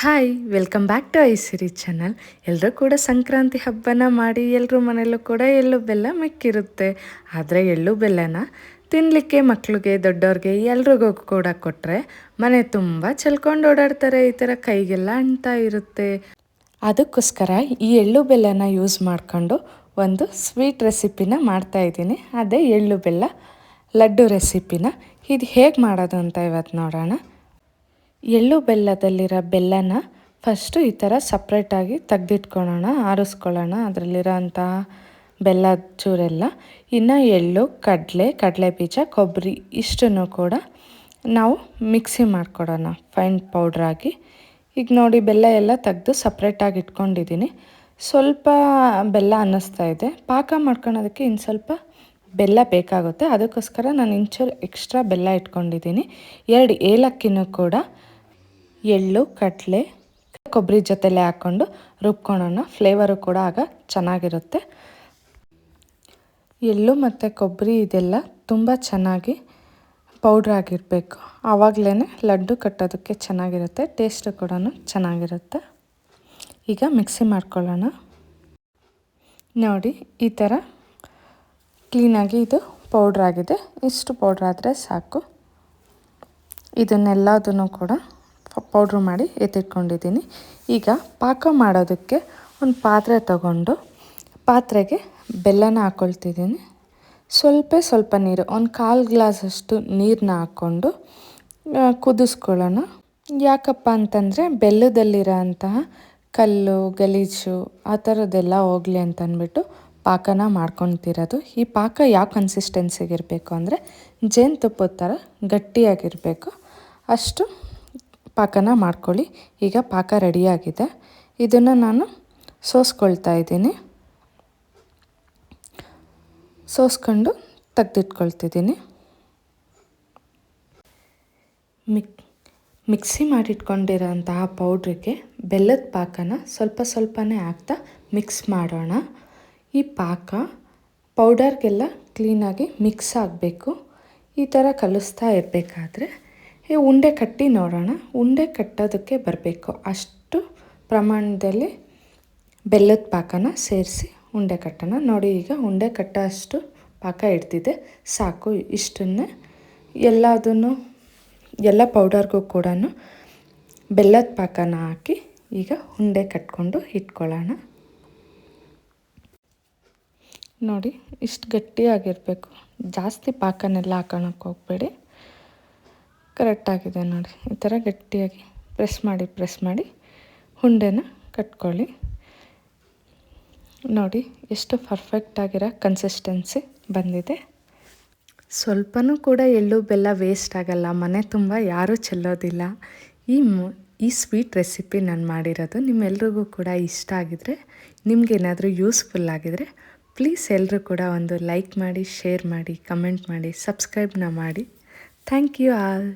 Hi welcome back to I Siri channel ಎಲ್ಲರೂ ಕೂಡ ಸಂಕ್ರಾಂತಿ ಹಬ್ಬನ ಮಾಡಿ ಎಲ್ಲರೂ ಮನೆಯಲ್ಲೂ ಕೂಡ ಎಳ್ಳು ಬೆಲ್ಲ ಮಿಕ್ಕಿರುತ್ತೆ. ಆದರೆ ಎಳ್ಳು ಬೆಲ್ಲನ ತಿನ್ನಲಿಕ್ಕೆ ಮಕ್ಕಳಿಗೆ ದೊಡ್ಡವ್ರಿಗೆ ಎಲ್ರಿಗೂ ಕೂಡ ಕೊಟ್ಟರೆ ಮನೆ ತುಂಬ ಚೆಲ್ಕೊಂಡು ಓಡಾಡ್ತಾರೆ. ಈ ಥರ ಕೈಗೆಲ್ಲ ಅಂಟ ಇರುತ್ತೆ. ಅದಕ್ಕೋಸ್ಕರ ಈ ಎಳ್ಳು ಬೆಲ್ಲನ ಯೂಸ್ ಮಾಡಿಕೊಂಡು ಒಂದು ಸ್ವೀಟ್ ರೆಸಿಪಿನ ಮಾಡ್ತಾಯಿದ್ದೀನಿ ಅದೇ ಎಳ್ಳು ಬೆಲ್ಲ ಲಡ್ಡು ರೆಸಿಪಿನ ಇದು ಹೇಗೆ ಮಾಡೋದು ಅಂತ ಇವತ್ತು ನೋಡೋಣ. ಎಳ್ಳು ಬೆಲ್ಲದಲ್ಲಿರೋ ಬೆಲ್ಲನ ಫಸ್ಟು ಈ ಥರ ಸಪ್ರೇಟಾಗಿ ತೆಗ್ದಿಟ್ಕೊಳ್ಳೋಣ ಆರಿಸ್ಕೊಳ್ಳೋಣ. ಅದರಲ್ಲಿರೋ ಅಂತಹ ಬೆಲ್ಲ ಚೂರೆಲ್ಲ. ಇನ್ನು ಎಳ್ಳು, ಕಡಲೆ ಕಡಲೆ ಬೀಜ ಕೊಬ್ಬರಿ ಇಷ್ಟನ್ನು ಕೂಡ ನಾವು ಮಿಕ್ಸಿ ಮಾಡ್ಕೊಡೋಣ ಫೈನ್ ಪೌಡ್ರಾಗಿ ಈಗ ನೋಡಿ, ಬೆಲ್ಲ ಎಲ್ಲ ತೆಗೆದು ಸಪ್ರೇಟಾಗಿ ಇಟ್ಕೊಂಡಿದ್ದೀನಿ. ಸ್ವಲ್ಪ ಬೆಲ್ಲ ಅನ್ನಿಸ್ತಾ ಇದೆ. ಪಾಕ ಮಾಡ್ಕೊಳೋದಕ್ಕೆ ಇನ್ನು ಸ್ವಲ್ಪ ಬೆಲ್ಲ ಬೇಕಾಗುತ್ತೆ. ಅದಕ್ಕೋಸ್ಕರ ನಾನು ಇಂಚೂರು ಎಕ್ಸ್ಟ್ರಾ ಬೆಲ್ಲ ಇಟ್ಕೊಂಡಿದ್ದೀನಿ. ಎರಡು ಏಲಕ್ಕಿನೂ ಕೂಡ ಎಳ್ಳು, ಕಡಲೆ, ಕೊಬ್ಬರಿ ಜೊತೆಲೆ ಹಾಕ್ಕೊಂಡು ರುಬ್ಕೊಳ್ಳೋಣ ಫ್ಲೇವರು ಕೂಡ ಆಗ ಚೆನ್ನಾಗಿರುತ್ತೆ. ಎಳ್ಳು ಮತ್ತು ಕೊಬ್ಬರಿ ಇದೆಲ್ಲ ತುಂಬ ಚೆನ್ನಾಗಿ ಪೌಡ್ರ್ ಆಗಿರಬೇಕು. ಆವಾಗಲೇ ಲಡ್ಡು ಕಟ್ಟೋದಕ್ಕೆ ಚೆನ್ನಾಗಿರುತ್ತೆ ಟೇಸ್ಟು ಕೂಡ ಚೆನ್ನಾಗಿರುತ್ತೆ. ಈಗ ಮಿಕ್ಸಿ ಮಾಡ್ಕೊಳ್ಳೋಣ. ನೋಡಿ, ಈ ಥರ ಕ್ಲೀನಾಗಿ ಇದು ಪೌಡ್ರ್ ಆಗಿದೆ. ಇಷ್ಟು ಪೌಡ್ರ್ ಆದರೆ ಸಾಕು. ಇದನ್ನೆಲ್ಲದನ್ನು ಕೂಡ ಪೌಡ್ರ್ ಮಾಡಿ ಎತ್ತಿಟ್ಕೊಂಡಿದ್ದೀನಿ. ಈಗ ಪಾಕ ಮಾಡೋದಕ್ಕೆ ಒಂದು ಪಾತ್ರೆ ತಗೊಂಡು ಪಾತ್ರೆಗೆ ಬೆಲ್ಲನ ಹಾಕ್ಕೊಳ್ತಿದ್ದೀನಿ ಸ್ವಲ್ಪ ಸ್ವಲ್ಪ ನೀರು, ಒಂದು ಕಾಲು ಗ್ಲಾಸಷ್ಟು ನೀರನ್ನ ಹಾಕ್ಕೊಂಡು ಕುದಿಸ್ಕೊಳ್ಳೋಣ. ಯಾಕಪ್ಪ ಅಂತಂದರೆ ಬೆಲ್ಲದಲ್ಲಿರೋ ಅಂತಹ ಕಲ್ಲು, ಗಲೀಜು, ಆ ಥರದ್ದೆಲ್ಲ ಹೋಗಲಿ ಅಂತಂದ್ಬಿಟ್ಟು ಪಾಕನ ಮಾಡ್ಕೊತಿರೋದು ಈ ಪಾಕ ಯಾವ ಕನ್ಸಿಸ್ಟೆನ್ಸಿಗಿರಬೇಕು ಅಂದರೆ ಜೇನುತುಪ್ಪದ ಥರ ಗಟ್ಟಿಯಾಗಿರಬೇಕು. ಅಷ್ಟು ಪಾಕನ ಮಾಡ್ಕೊಳ್ಳಿ. ಈಗ ಪಾಕ ರೆಡಿಯಾಗಿದೆ. ಇದನ್ನು ನಾನು ಸೋಸ್ಕೊಳ್ತಾ ಇದ್ದೀನಿ. ಸೋಸ್ಕೊಂಡು ತೆಗೆದಿಟ್ಕೊಳ್ತಿದ್ದೀನಿ. ಮಿಕ್, ಮಿಕ್ಸಿ ಮಾಡಿಟ್ಕೊಂಡಿರೋಂತಹ ಪೌಡ್ರಿಗೆ ಬೆಲ್ಲದ ಪಾಕನ ಸ್ವಲ್ಪ ಸ್ವಲ್ಪನೇ ಹಾಕ್ತಾ ಮಿಕ್ಸ್ ಮಾಡೋಣ. ಈ ಪಾಕ ಪೌಡರ್ಗೆಲ್ಲ ಕ್ಲೀನಾಗಿ ಮಿಕ್ಸ್ ಆಗಬೇಕು. ಈ ಥರ ಕಲಿಸ್ತಾ ಇರಬೇಕಾದ್ರೆ ಈ ಉಂಡೆ ಕಟ್ಟಿ ನೋಡೋಣ. ಉಂಡೆ ಕಟ್ಟೋದಕ್ಕೆ ಬರಬೇಕು. ಅಷ್ಟು ಪ್ರಮಾಣದಲ್ಲಿ ಬೆಲ್ಲದ ಪಾಕನ ಸೇರಿಸಿ ಉಂಡೆ ಕಟ್ಟೋಣ. ನೋಡಿ, ಈಗ ಉಂಡೆ ಕಟ್ಟೋ ಅಷ್ಟು ಪಾಕ ಇಡ್ತಿದೆ ಸಾಕು, ಇಷ್ಟನ್ನೇ. ಎಲ್ಲದನ್ನು, ಎಲ್ಲ ಪೌಡರ್ಗೂ ಕೂಡ ಬೆಲ್ಲದ ಪಾಕನ ಹಾಕಿ ಈಗ ಉಂಡೆ ಕಟ್ಕೊಂಡು ಇಟ್ಕೊಳ್ಳೋಣ. ನೋಡಿ, ಇಷ್ಟು ಗಟ್ಟಿಯಾಗಿರಬೇಕು. ಜಾಸ್ತಿ ಪಾಕನೆಲ್ಲ ಹಾಕೋಣಕ್ಕೆ ಹೋಗಬೇಡಿ. ಕರೆಕ್ಟಾಗಿದೆ ನೋಡಿ, ಈ ಥರ ಗಟ್ಟಿಯಾಗಿ ಪ್ರೆಸ್ ಮಾಡಿ ಪ್ರೆಸ್ ಮಾಡಿ ಹುಂಡೆನ ಕಟ್ಕೊಳ್ಳಿ. ನೋಡಿ, ಎಷ್ಟು ಪರ್ಫೆಕ್ಟಾಗಿರೋ ಕನ್ಸಿಸ್ಟೆನ್ಸಿ ಬಂದಿದೆ. ಸ್ವಲ್ಪನೂ ಕೂಡ ಎಳ್ಳು, ಬೆಲ್ಲ ವೇಸ್ಟ್ ಆಗಲ್ಲ, ಮನೆ ತುಂಬ ಯಾರೂ ಚೆಲ್ಲೋದಿಲ್ಲ. ಈ ಈ ಸ್ವೀಟ್ ರೆಸಿಪಿ ನಾನು ಮಾಡಿರೋದು ನಿಮ್ಮೆಲ್ರಿಗೂ ಕೂಡ ಇಷ್ಟ ಆಗಿದರೆ ನಿಮಗೇನಾದರೂ ಯೂಸ್ಫುಲ್ ಆಗಿದರೆ ಪ್ಲೀಸ್ ಎಲ್ಲರೂ ಕೂಡ ಒಂದು ಲೈಕ್ ಮಾಡಿ ಶೇರ್ ಮಾಡಿ ಕಮೆಂಟ್ ಮಾಡಿ ಸಬ್ಸ್ಕ್ರೈಬ್ನ ಮಾಡಿ. Thank you all